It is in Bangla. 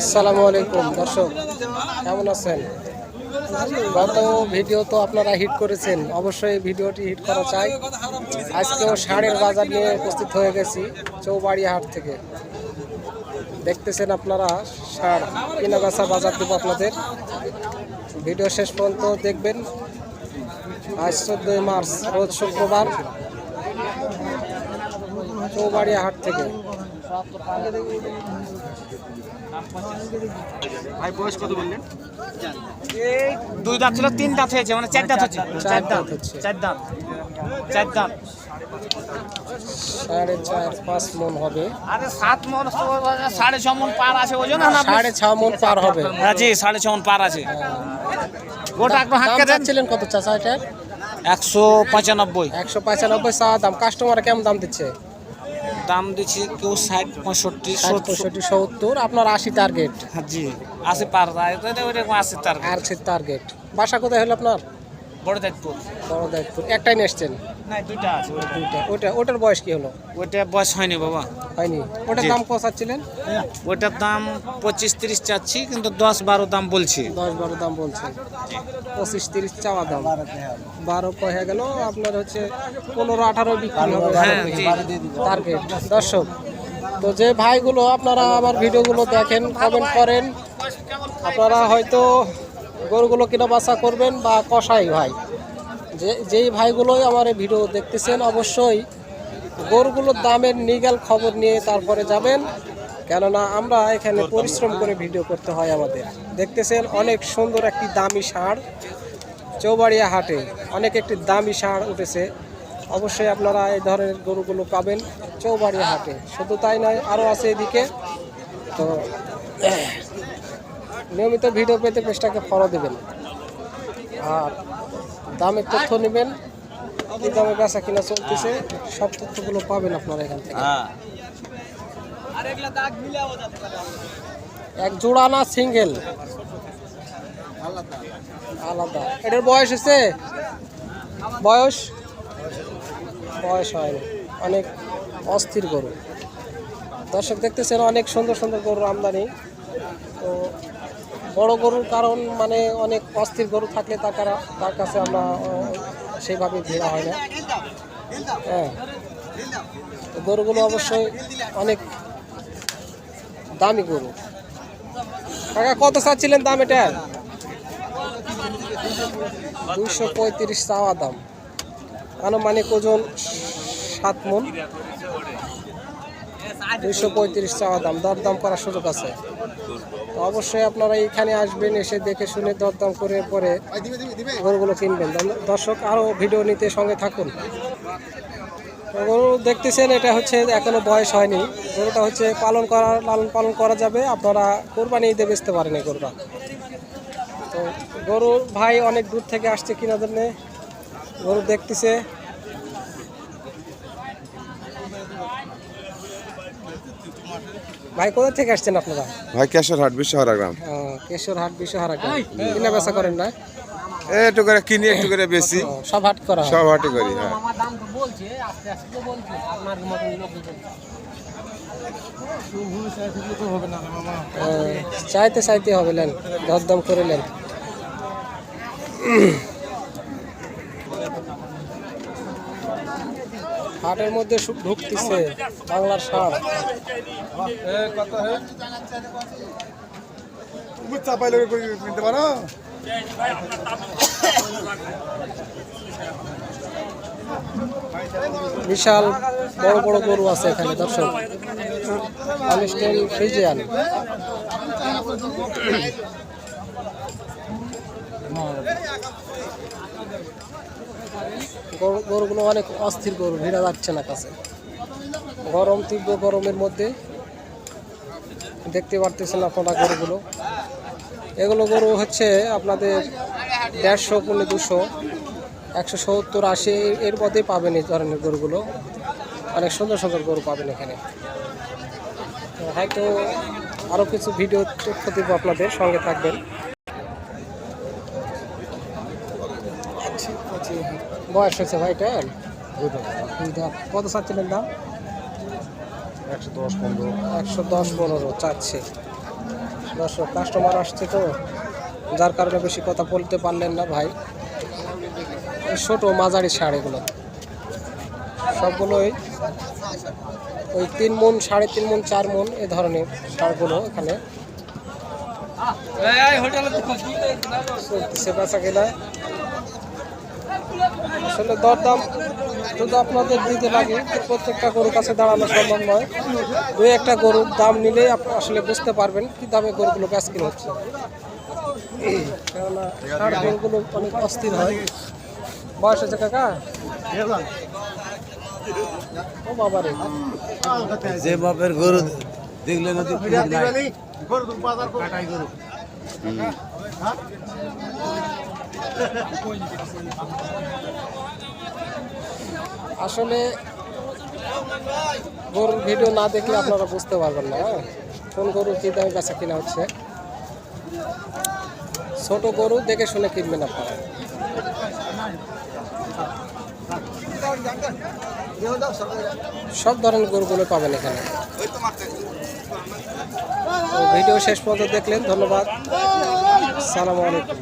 আসসালামু আলাইকুম, দর্শক, কেমন আছেন? ভিডিও তো আপনারা হিট করেছেন, অবশ্যই ভিডিওটি হিট করা চাই। আজকেও ষাঁড়ের বাজার নিয়ে উপস্থিত হয়ে গেছি চৌবাড়ি হাট থেকে। দেখতেছেন আপনারা, ষাঁড় কিনা বেচা বাজার দেবো আপনাদের। ভিডিও শেষ পর্যন্ত দেখবেন। আজ চোদ্দোই মার্চ, রোজ শুক্রবার। চৌবাড়িয়া হাট থেকে। ভাই বয়স কত বললেন? এই দুই দাঁত ছিল তিন দাঁত হয়েছে মানে চার দাঁত হচ্ছে। চার দাঁত হচ্ছে। চার দাঁত চার দাঁত। সাড়ে চার পাঁচ মন হবে। আরে সাত মন সাড়ে ছ মন পার আছে ওজন না সাড়ে ছ মন পার হবে। হ্যাঁ জি সাড়ে ছ মন পার আছে। গোটা একটু দেন। কত একশো পঁচানব্বই। একশো পঁচানব্বই দাম। কাস্টমার কেমন দাম দিচ্ছে? দাম দিচ্ছি কেউ ষাট পঁয়ষট্টি পঁয়ষট্টি সত্তর আপনার আশি টার্গেট জি আশি পার ওইরকম আশি আর সে টার্গেট বাসা কোথায় হলো আপনার? বড় বড় একটাই না দুইটা আছে দুইটা। ওটা ওটার বয়স কি হলো? বয়স হয়নি বাবা। হয়নি। ওটার দাম কত চাচ্ছিলেন? ওইটার দাম পঁচিশ তিরিশ চাচ্ছি কিন্তু দশ বারো দাম বলছি। দশ বারো দাম বলছে। পঁচিশ তিরিশ চাওয়া দাম। বারো হয়ে গেল আপনার হচ্ছে পনেরো আঠারো বিক্রি হবে। হ্যাঁ, টার্গেট দর্শক তো যে ভাইগুলো আপনারা আমার ভিডিওগুলো দেখেন কমেন্ট করেন আপনারা হয়তো গরুগুলো কিনা বাসা করবেন বা কষাই ভাই। যে, যেই ভাইগুলোই আমার এই ভিডিও দেখতেছেন, অবশ্যই গরুগুলোর দামের নিগাল খবর নিয়ে তারপরে যাবেন। কেননা আমরা এখানে পরিশ্রম করে ভিডিও করতে হয় আমাদের। দেখতেছেন অনেক সুন্দর একটি দামি ষাঁড় চৌবাড়িয়া হাটে অনেক একটি দামি ষাঁড় উঠেছে। অবশ্যই আপনারা এই ধরনের গরুগুলো পাবেন চৌবাড়িয়া হাটে। শুধু তাই নয়, আরও আছে এদিকে। তো নিয়মিত ভিডিও পেতে পেজটাকে ফলো দেবেন। আর দামের তথ্য নেবেন, কি দামে বেচা কিনা চলতেছে, সব তথ্যগুলো পাবেন আপনারা এখান থেকে। এক জোড়া না সিঙ্গেল? আলাদা। এটার বয়স হচ্ছে? বয়স? বয়স হয়নি। অনেক অস্থির গরু। দর্শক দেখতেছেন অনেক সুন্দর সুন্দর গরুর আমদানি। তো বড় গরুর কারণ মানে অনেক অস্থির গরু থাকলে তার তার কাছে আমরা সেইভাবে ভিড়া হয় না। হ্যাঁ। গরুগুলো অবশ্যই অনেক দামি গরু। কাকা, কত চাচ্ছিলেন দাম এটা? দুইশো পঁয়ত্রিশ চাওয়া দাম। আনুমানিক ওজন সাত মন। দুইশো পঁয়ত্রিশ চাওয়া দাম। দরদাম করার সুযোগ আছে। অবশ্যই আপনারা এখানে আসবেন, এসে দেখে শুনে দরদাম করে পরে গরুগুলো কিনবেন। দর্শক আরও ভিডিও নিতে সঙ্গে থাকুন। গরু দেখতেছেন, এটা হচ্ছে এখনও বয়স হয়নি। গরুটা হচ্ছে পালন করা, লালন পালন করা যাবে। আপনারা কোরবানি ঈদে বেচতে পারেন এই গরুটা। তো গরুর ভাই অনেক দূর থেকে আসছে কিনা জন্যে গরু দেখতেছে। ভাই কোথা থেকে আসছেন আপনারা? ভাই কেশর হাট বিশ্বহারা গ্রাম আহ, কেশর হাট বিশ্বহারা কিনা বেচা করেন না? একটু করে কিনি একটু করে বেশি সব হাট করা সব হাটে করি হ্যাঁ। আহ, চাইতে চাইতে হবে লেন দরদম করে লেন হাটের মধ্যে সু- ঢুকতেছে বাংলার সার। নিতে পারো? বিশাল বড় বড় গরু আছে এখানে দর্শক। Holstein Friesian. গরুগুলো অনেক অস্থির গরু, ভিড়া যাচ্ছে না কাছে। গরম, তীব্র গরমের মধ্যে দেখতে পারতেছেন আপনারা গরুগুলো। এগুলো গরু হচ্ছে আপনাদের দেড়শো পনেরো দুশো, একশো সত্তর, আশি, এর মধ্যে পাবেন এই ধরনের গরুগুলো। অনেক সুন্দর সুন্দর গরু পাবেন এখানে। হয়তো আরও কিছু ভিডিও তথ্য দেবো আপনাদের, সঙ্গে থাকবেন। বয়স হয়েছে ভাইটার দুই দাঁত। কত চাচ্ছিলেন দাম? একশো দশ পনেরো। একশো দশ পনেরো চাচ্ছে। দর্শক কাস্টমার আসছে তো যার কারণে বেশি কথা বলতে পারলেন না ভাই। ছোট মাঝারি সার এগুলো সবগুলোই ওই তিন মন সাড়ে তিন মন চার মন এ ধরনের সারগুলো এখানে। বেচা কেনা আসলে দরদাম যদি আপনাদের দিতে লাগে প্রত্যেকটা গরুর কাছে দাঁড়ানো সম্ভব নয়। দুই একটা গরুর দাম নিলেই আপনি আসলে বুঝতে পারবেন কি দামে গরুগুলো বেচ কিনা হচ্ছে। কেননা ষাট গরুগুলো অনেক অস্থির হয়। বয়স হচ্ছে কাকা? ও বাবারে যে বাপের গরু দেখলে না তো আসলে গরুর ভিডিও না দেখলে আপনারা বুঝতে পারবেন না হ্যাঁ? কোন গরু কী দামে বেচা কিনা হচ্ছে? ছোট গরু দেখে শুনে কিনবেন আপনারা। সব ধরনের গরুগুলো পাবেন এখানে। ভিডিও শেষ পর্যন্ত দেখলেন, ধন্যবাদ। সালামু আলাইকুম।